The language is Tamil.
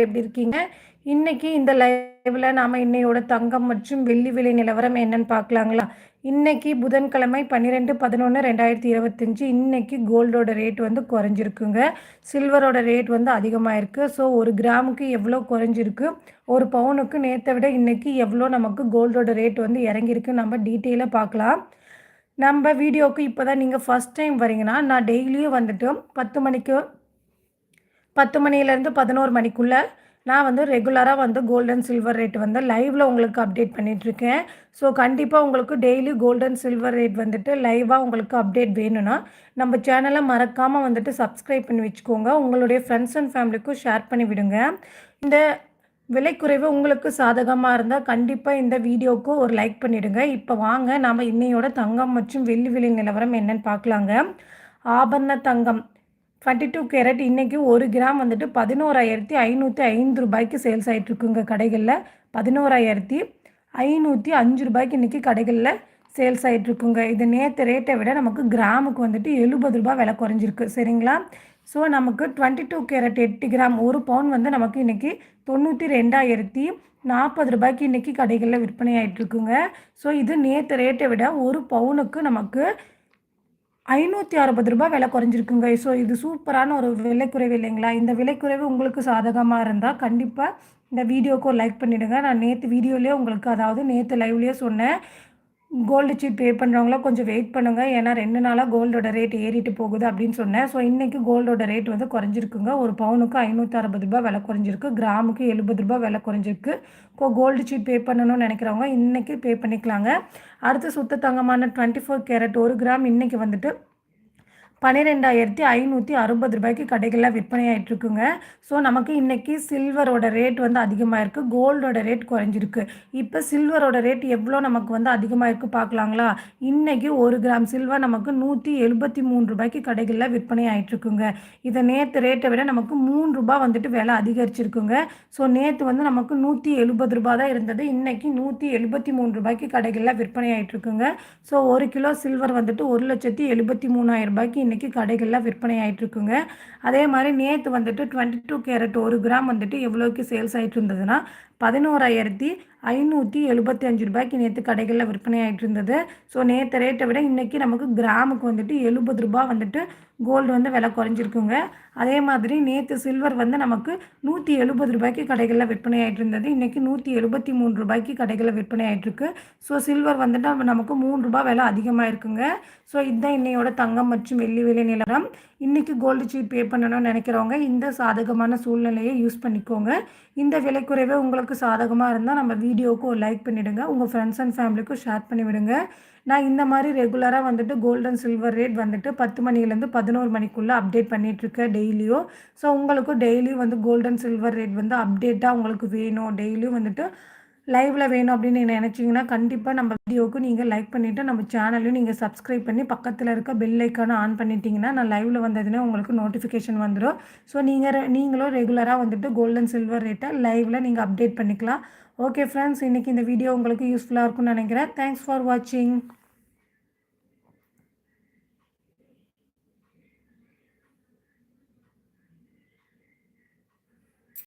எப்படி இருக்கீங்க? இன்னைக்கு இந்த லைவ்ல நாம இன்னையோட தங்கம் மற்றும் வெள்ளி விலை நிலவரம் என்னன்னு பார்க்கலாங்களா? இன்னைக்கு புதன்கிழமை பன்னிரெண்டு பதினொன்று ரெண்டாயிரத்தி இருபத்தஞ்சி. இன்னைக்கு கோல்டோட ரேட் வந்து குறைஞ்சிருக்குங்க. சில்வரோட ரேட் வந்து அதிகமாக இருக்குது ஸோ ஒரு கிராமுக்கு எவ்வளோ குறைஞ்சிருக்கு? ஒரு பவுனுக்கு நேற்றை விட இன்னைக்கு எவ்வளோ நமக்கு கோல்டோட ரேட் வந்து இறங்கியிருக்கு? நம்ம டீட்டெயிலாக பார்க்கலாம். நம்ம வீடியோவுக்கு இப்போ தான் நீங்கள் ஃபஸ்ட் டைம் வரீங்கன்னா நான் டெய்லியும் வந்துட்டு பத்து மணிக்கு பத்து மணிலேருந்து பதினோரு மணிக்குள்ளே நான் வந்து ரெகுலராக வந்து கோல்டன் சில்வர் ரேட் வந்து லைவில் உங்களுக்கு அப்டேட் பண்ணிகிட்ருக்கேன் ஸோ கண்டிப்பாக உங்களுக்கு டெய்லி கோல்டன் சில்வர் ரேட் வந்துட்டு லைவாக உங்களுக்கு அப்டேட் வேணும்னா நம்ம சேனலை மறக்காமல் வந்துட்டு சப்ஸ்கிரைப் பண்ணி வச்சுக்கோங்க. உங்களுடைய ஃப்ரெண்ட்ஸ் அண்ட் ஃபேமிலிக்கும் ஷேர் பண்ணி விடுங்க. இந்த விலைக்குறைவு உங்களுக்கு சாதகமாக இருந்தால் கண்டிப்பாக இந்த வீடியோவுக்கு ஒரு லைக் பண்ணிவிடுங்க இப்போ வாங்க நாம் இன்னையோட தங்கம் மற்றும் வெள்ளி விலை நிலவரம் என்னன்னு பார்க்கலாங்க. ஆபரண தங்கம். டுவெண்ட்டி டூ கேரட் இன்றைக்கி ஒரு கிராம் வந்துட்டு பதினோராயிரத்தி ஐநூற்றி ஐந்து ரூபாய்க்கு சேல்ஸ் ஆகிட்ருக்குங்க கடைகளில். பதினோராயிரத்தி ஐநூற்றி அஞ்சு ரூபாய்க்கு இன்றைக்கி கடைகளில் சேல்ஸ் ஆகிட்ருக்குங்க இது நேற்று ரேட்டை விட நமக்கு கிராமுக்கு வந்துட்டு எழுபது ரூபாய் விலை குறைஞ்சிருக்கு. சரிங்களா? ஸோ நமக்கு டுவெண்ட்டி டூ கேரட் எட்டு கிராம் ஒரு பவுன் வந்து நமக்கு இன்றைக்கி தொண்ணூற்றி ரெண்டாயிரத்தி நாற்பது ரூபாய்க்கு இன்றைக்கி கடைகளில் விற்பனை ஆகிட்ருக்குங்க ஸோ இது நேற்று ரேட்டை விட ஒரு பவுனுக்கு நமக்கு ஐநூற்றி அறுபது ரூபாய் விலை குறைஞ்சிருக்குங்க. ஸோ இது சூப்பரான ஒரு விலைக்குறைவு இல்லைங்களா? இந்த விலைக்குறைவு உங்களுக்கு சாதகமாக இருந்தால் கண்டிப்பாக இந்த வீடியோக்கு ஒரு லைக் பண்ணிவிடுங்க நான் நேற்று வீடியோலேயே உங்களுக்கு அதாவது நேற்று லைவ்லேயே சொன்னேன். கோல்டு சீட் பே பண்ணுறவங்களாம் கொஞ்சம் வெயிட் பண்ணுங்கள் ஏன்னா ரெண்டு நாளாக கோல்டோட ரேட் ஏறிட்டு போகுது அப்படின்னு சொன்னேன். ஸோ இன்றைக்கி கோல்டோட ரேட் வந்து குறைஞ்சிருக்குங்க. ஒரு பவுனுக்கு ஐநூற்றி அறுபது ரூபாய் விலை குறைஞ்சிருக்கு. கிராமுக்கு எழுபது ரூபாய் விலை குறைஞ்சிருக்கு. இப்போ கோல்டு சீட் பே பண்ணணும்னு நினைக்கிறவங்க இன்றைக்கி பே பண்ணிக்கலாங்க. அடுத்து சுத்த தங்கமான டுவெண்ட்டி ஃபோர் கேரட் ஒரு கிராம் இன்றைக்கி வந்துட்டு பன்னிரெண்டாயிரத்தி ஐநூற்றி அறுபது ரூபாய்க்கு கடைகளில் விற்பனை ஸோ நமக்கு இன்றைக்கி சில்வரோட ரேட் வந்து அதிகமாக இருக்குது கோல்டோட ரேட் குறைஞ்சிருக்கு. இப்போ சில்வரோட ரேட் எவ்வளோ நமக்கு வந்து அதிகமாக இருக்குது பார்க்கலாங்களா இன்றைக்கி ஒரு கிராம் சில்வர் நமக்கு நூற்றி எழுபத்தி மூணு ரூபாய்க்கு கடைகளில் விற்பனை ஆகிட்ருக்குங்க இதை நேற்று ரேட்டை விட நமக்கு மூணு ரூபா வந்துட்டு விலை அதிகரிச்சிருக்குங்க. ஸோ நேற்று வந்து நமக்கு நூற்றி எழுபது ரூபா தான் இருந்தது. இன்றைக்கி நூற்றி எழுபத்தி மூணு ரூபாய்க்கு கடைகளில் விற்பனை ஆகிட்ருக்குங்க ஸோ ஒரு கிலோ சில்வர் வந்துட்டு ஒரு லட்சத்தி எழுபத்தி மூணாயிரம் ரூபாய்க்கு இன்றைக்கி கடைகளில் விற்பனை ஆகிட்டுருக்குங்க அதே மாதிரி நேற்று வந்துட்டு டுவெண்ட்டி டூ கேரட் ஒரு கிராம் வந்துட்டு எவ்வளோக்கு சேல்ஸ் ஆகிட்டு இருந்ததுன்னா பதினோராயிரத்தி ஐநூற்றி எழுபத்தி அஞ்சு ரூபாய்க்கு நேற்று கடைகளில் விற்பனை ஆகிட்டு இருந்தது. ஸோ நேற்று ரேட்டை விட இன்றைக்கி நமக்கு கிராமுக்கு வந்துட்டு எழுபது ரூபா வந்துட்டு கோல்டு வந்து விலை குறைஞ்சிருக்குங்க. அதே மாதிரி நேற்று சில்வர் வந்து நமக்கு நூற்றி எழுபது ரூபாய்க்கு கடைகளில் விற்பனை ஆகிட்டு இருந்தது. இன்றைக்கி நூற்றி எழுபத்தி மூணு ரூபாய்க்கு கடைகளில் விற்பனை ஆகிட்டுருக்கு ஸோ சில்வர் வந்துட்டு நமக்கு மூணு ரூபாய் விலை அதிகமாக இருக்குங்க. ஸோ இதுதான் இன்னையோட தங்கம் மற்றும் வெள்ளி விலை நிலவரம் இன்றைக்கி கோல்டு சீட் பே பண்ணணும்னு நினைக்கிறவங்க இந்த சாதகமான சூழ்நிலையை யூஸ் பண்ணிக்கோங்க. இந்த விலைக்குறைவே உங்களுக்கு சாதகமாக இருந்தால் நம்ம வீடியோவுக்கு ஒரு லைக் பண்ணிவிடுங்க உங்கள் ஃப்ரெண்ட்ஸ் அண்ட் ஃபேமிலிக்கும் ஷேர் பண்ணி விடுங்க நான் இந்த மாதிரி ரெகுலராக வந்துட்டு கோல்டன் சில்வர் ரேட் வந்துட்டு பத்து மணிலேருந்து பதினோரு மணிக்குள்ளே அப்டேட் பண்ணிகிட்ருக்கேன் டெய்லியும் ஸோ உங்களுக்கும் டெய்லியும் வந்து கோல்டன் சில்வர் ரேட் வந்து அப்டேட்டாக உங்களுக்கு வேணும். டெய்லியும் வந்துட்டு லைவில் வேணும் அப்படின்னு நீங்கள் நினச்சிங்கன்னா கண்டிப்பாக நம்ம வீடியோவுக்கு நீங்கள் லைக் பண்ணிவிட்டு நம்ம சேனலையும் நீங்கள் சப்ஸ்கிரைப் பண்ணி பக்கத்தில் இருக்க பெல் ஐக்கானை ஆன் பண்ணிட்டீங்கன்னா நான் லைவில் வந்ததுன்னா உங்களுக்கு நோட்டிஃபிகேஷன் வந்துடும் ஸோ நீங்கள் நீங்களும் ரெகுலராக வந்துட்டு கோல்டன் சில்வர் ரேட்டை லைவில் நீங்கள் அப்டேட் பண்ணிக்கலாம். ஓகே ஃப்ரெண்ட்ஸ் இன்றைக்கி இந்த வீடியோ உங்களுக்கு யூஸ்ஃபுல்லாக இருக்கும்னு நினைக்கிறேன். தேங்க்ஸ் ஃபார் வாட்சிங்